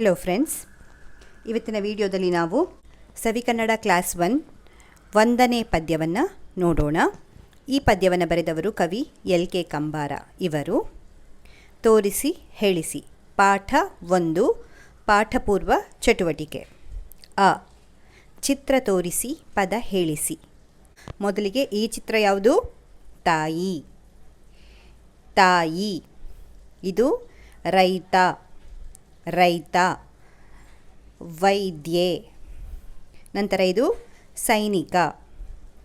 Hello friends ಇವತ್ತಿನ ವಿಡಿಯೋದಲ್ಲಿ ನಾವು ಸವಿಕನ್ನಡ ಕ್ಲಾಸ್ ಒನ್ ಒಂದನೇ ಪದ್ಯವನ್ನು ನೋಡೋಣ. ಈ ಪದ್ಯವನ್ನು ಬರೆದವರು ಕವಿ ಎಲ್ ಕೆ ಕಂಬಾರ. ಇವರು ತೋರಿಸಿ, ಹೇಳಿಸಿ. ಪಾಠ ಒಂದು, ಪಾಠಪೂರ್ವ ಚಟುವಟಿಕೆ. ಅ. ಚಿತ್ರ ತೋರಿಸಿ, ಪದ ಹೇಳಿಸಿ. ಮೊದಲಿಗೆ ಈ ಚಿತ್ರ ಯಾವುದು? ತಾಯಿ. ತಾಯಿ. ಇದು ರೈತ. ರೈತ, ವೈದ್ಯೆ, ನಂತರ ಇದು ಸೈನಿಕ,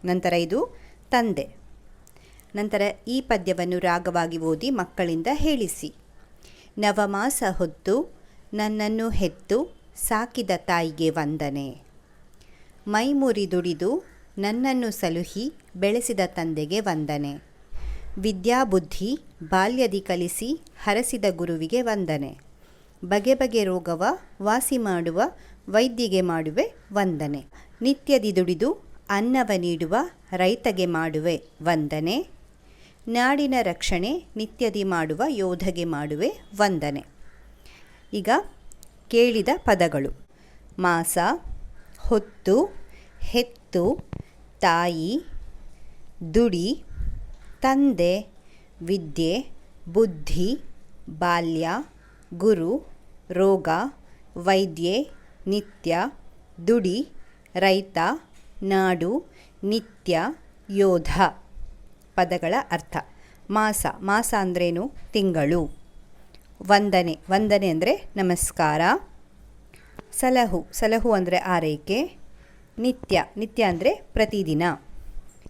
ನಂತರ ಇದು ತಂದೆ. ನಂತರ ಈ ಪದ್ಯವನ್ನು ರಾಗವಾಗಿ ಓದಿ ಮಕ್ಕಳಿಂದ ಹೇಳಿಸಿ. ನವಮಾಸ ಹೊತ್ತು ನನ್ನನ್ನು ಹೆತ್ತು ಸಾಕಿದ ತಾಯಿಗೆ ವಂದನೆ. ಮೈ ಮುರಿದುಡಿದು ನನ್ನನ್ನು ಸಲುಹಿ ಬೆಳೆಸಿದ ತಂದೆಗೆ ವಂದನೆ. ವಿದ್ಯಾಬುದ್ಧಿ, ಬಾಲ್ಯದಿ ಕಲಿಸಿ ಹರಸಿದ ಗುರುವಿಗೆ ವಂದನೆ. ಬಗೆ ಬಗೆ ರೋಗವ ವಾಸಿ ಮಾಡುವ ವೈದ್ಯಗೆ ಮಾಡುವೆ ವಂದನೆ. ನಿತ್ಯದಿ ದುಡಿದು ಅನ್ನವ ನೀಡುವ ರೈತಗೆ ಮಾಡುವೆ ವಂದನೆ. ನಾಡಿನ ರಕ್ಷಣೆ ನಿತ್ಯದಿ ಮಾಡುವ ಯೋಧಗೆ ಮಾಡುವೆ ವಂದನೆ. ಈಗ ಕೇಳಿದ ಪದಗಳು. ಮಾಸ, ಹೊತ್ತು, ಹೆತ್ತು, ತಾಯಿ, ದುಡಿ, ತಂದೆ, ವಿದ್ಯೆ, ಬುದ್ಧಿ, ಬಾಲ್ಯ, ಗುರು ರೋಗ, ವೈದ್ಯೆ, ನಿತ್ಯ, ದುಡಿ, ರೈತ, ನಾಡು, ನಿತ್ಯ, ಯೋಧ. ಪದಗಳ ಅರ್ಥ. ಮಾಸ. ಮಾಸ ಅಂದ್ರೇನು? ತಿಂಗಳು. ವಂದನೆ. ವಂದನೆ ಅಂದರೆ ನಮಸ್ಕಾರ. ಸಲಹು. ಸಲಹು ಅಂದರೆ ಆರೈಕೆ. ನಿತ್ಯ. ನಿತ್ಯ ಅಂದರೆ ಪ್ರತಿದಿನ.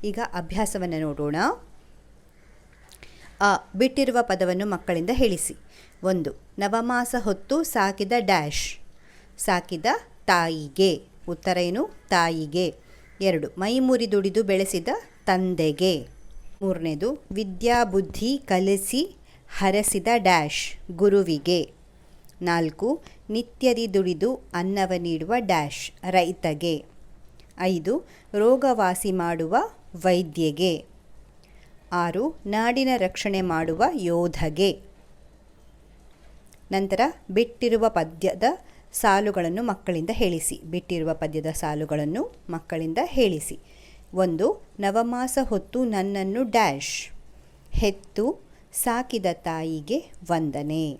ಈಗ ಅಭ್ಯಾಸವನ್ನು ನೋಡೋಣ. ಆ, ಬಿಟ್ಟಿರುವ ಪದವನ್ನು ಮಕ್ಕಳಿಂದ ಹೇಳಿಸಿ. ಒಂದು, ನವಮಾಸ ಹೊತ್ತು ಸಾಕಿದ ಡ್ಯಾಶ್. ಸಾಕಿದ ತಾಯಿಗೆ. ಉತ್ತರ ಏನು? ತಾಯಿಗೆ. ಎರಡು ಮೈ ಮುರಿ ದುಡಿದು ಬೆಳೆಸಿದ ತಂದೆಗೆ. ಮೂರನೇದು ವಿದ್ಯಾಬುದ್ಧಿ ಕಲಿಸಿ ಹರಸಿದ ಡ್ಯಾಶ್, ಗುರುವಿಗೆ. ನಾಲ್ಕು ನಿತ್ಯದಿ ದುಡಿದು ಅನ್ನವ ನೀಡುವ ಡ್ಯಾಶ್, ರೈತಗೆ. ಐದು, ರೋಗವಾಸಿ ಮಾಡುವ ವೈದ್ಯಗೆ. ಆರು, ನಾಡಿನ ರಕ್ಷಣೆ ಮಾಡುವ ಯೋಧಗೆ. ನಂತರ ಬಿಟ್ಟಿರುವ ಪದ್ಯದ ಸಾಲುಗಳನ್ನು ಮಕ್ಕಳಿಂದ ಹೇಳಿಸಿ. ಬಿಟ್ಟಿರುವ ಪದ್ಯದ ಸಾಲುಗಳನ್ನು ಮಕ್ಕಳಿಂದ ಹೇಳಿಸಿ. ಒಂದು, ನವಮಾಸ ಹೊತ್ತು ನನ್ನನ್ನು ಡ್ಯಾಶ್. ಹೆತ್ತು, ಸಾಕಿದ ತಾಯಿಗೆ ವಂದನೆ.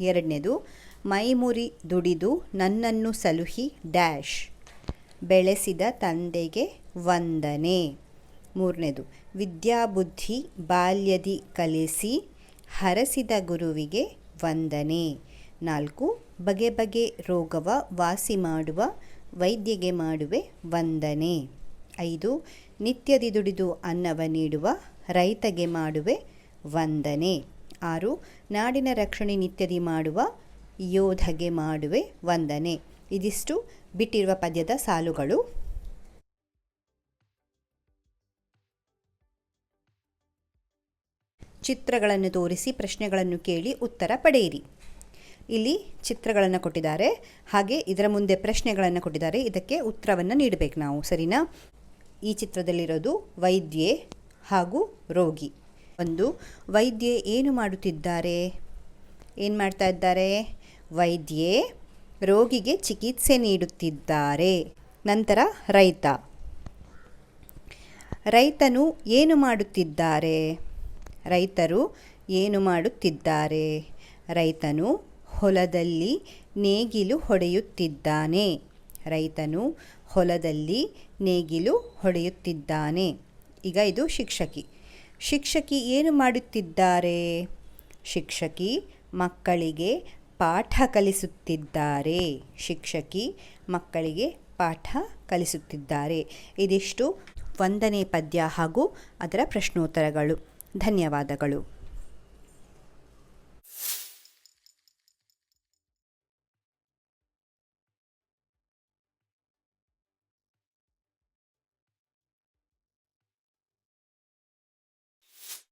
ಎರಡನೇದು, ಮೈಮುರಿ ದುಡಿದು ನನ್ನನ್ನು ಸಲುಹಿ ಡ್ಯಾಶ್. ಬೆಳೆಸಿದ ತಂದೆಗೆ ವಂದನೆ. ಮೂರನೇದು ವಿದ್ಯಾಬುದ್ಧಿ ಬಾಲ್ಯದಿ ಕಲಿಸಿ ಹರಸಿದ ಗುರುವಿಗೆ ವಂದನೆ. ನಾಲ್ಕು, ಬಗೆ ಬಗೆ ರೋಗವ ವಾಸಿ ಮಾಡುವ, ವೈದ್ಯಗೆ ಮಾಡುವೆ ವಂದನೆ. ಐದು, ನಿತ್ಯದಿ ದುಡಿದು ಅನ್ನವ ನೀಡುವ, ರೈತಗೆ ಮಾಡುವೆ ವಂದನೆ. ಆರು, ನಾಡಿನ ರಕ್ಷಣೆ ನಿತ್ಯದಿ ಮಾಡುವ, ಯೋಧಗೆ ಮಾಡುವೆ ವಂದನೆ. ಇದಿಷ್ಟು ಬಿಟ್ಟಿರುವ ಪದ್ಯದ ಸಾಲುಗಳು. ಚಿತ್ರಗಳನ್ನು ತೋರಿಸಿ, ಪ್ರಶ್ನೆಗಳನ್ನು ಕೇಳಿ ಉತ್ತರ ಪಡೆಯಿರಿ. ಇಲ್ಲಿ ಚಿತ್ರಗಳನ್ನು ಕೊಟ್ಟಿದ್ದಾರೆ. ಹಾಗೆ ಇದರ ಮುಂದೆ ಪ್ರಶ್ನೆಗಳನ್ನು ಕೊಟ್ಟಿದ್ದಾರೆ. ಇದಕ್ಕೆ ಉತ್ತರವನ್ನು ನೀಡಬೇಕು ನಾವು. ಸರಿನಾ? ಈ ಚಿತ್ರದಲ್ಲಿರೋದು ವೈದ್ಯೆ ಹಾಗೂ ರೋಗಿ. ಒಂದು, ವೈದ್ಯೆ ಏನು ಮಾಡುತ್ತಿದ್ದಾರೆ? ಏನು ಮಾಡ್ತಾ ಇದ್ದಾರೆ? ವೈದ್ಯೆ ರೋಗಿಗೆ ಚಿಕಿತ್ಸೆ ನೀಡುತ್ತಿದ್ದಾರೆ. ನಂತರ ರೈತ. ರೈತನು ಏನು ಮಾಡುತ್ತಿದ್ದಾರೆ? ರೈತರು ಏನು ಮಾಡುತ್ತಿದ್ದಾರೆ? ರೈತನು ಹೊಲದಲ್ಲಿ ನೇಗಿಲು ಹೊಡೆಯುತ್ತಿದ್ದಾನೆ. ರೈತನು ಹೊಲದಲ್ಲಿ ನೇಗಿಲು ಹೊಡೆಯುತ್ತಿದ್ದಾನೆ. ಈಗ ಇದು ಶಿಕ್ಷಕಿ. ಶಿಕ್ಷಕಿ ಏನು ಮಾಡುತ್ತಿದ್ದಾರೆ? ಶಿಕ್ಷಕಿ ಮಕ್ಕಳಿಗೆ ಪಾಠ ಕಲಿಸುತ್ತಿದ್ದಾರೆ. ಶಿಕ್ಷಕಿ ಮಕ್ಕಳಿಗೆ ಪಾಠ ಕಲಿಸುತ್ತಿದ್ದಾರೆ. ಇದಿಷ್ಟು ಒಂದನೇ ಪದ್ಯ ಹಾಗೂ ಅದರ ಪ್ರಶ್ನೋತ್ತರಗಳು. ಧನ್ಯವಾದಗಳು.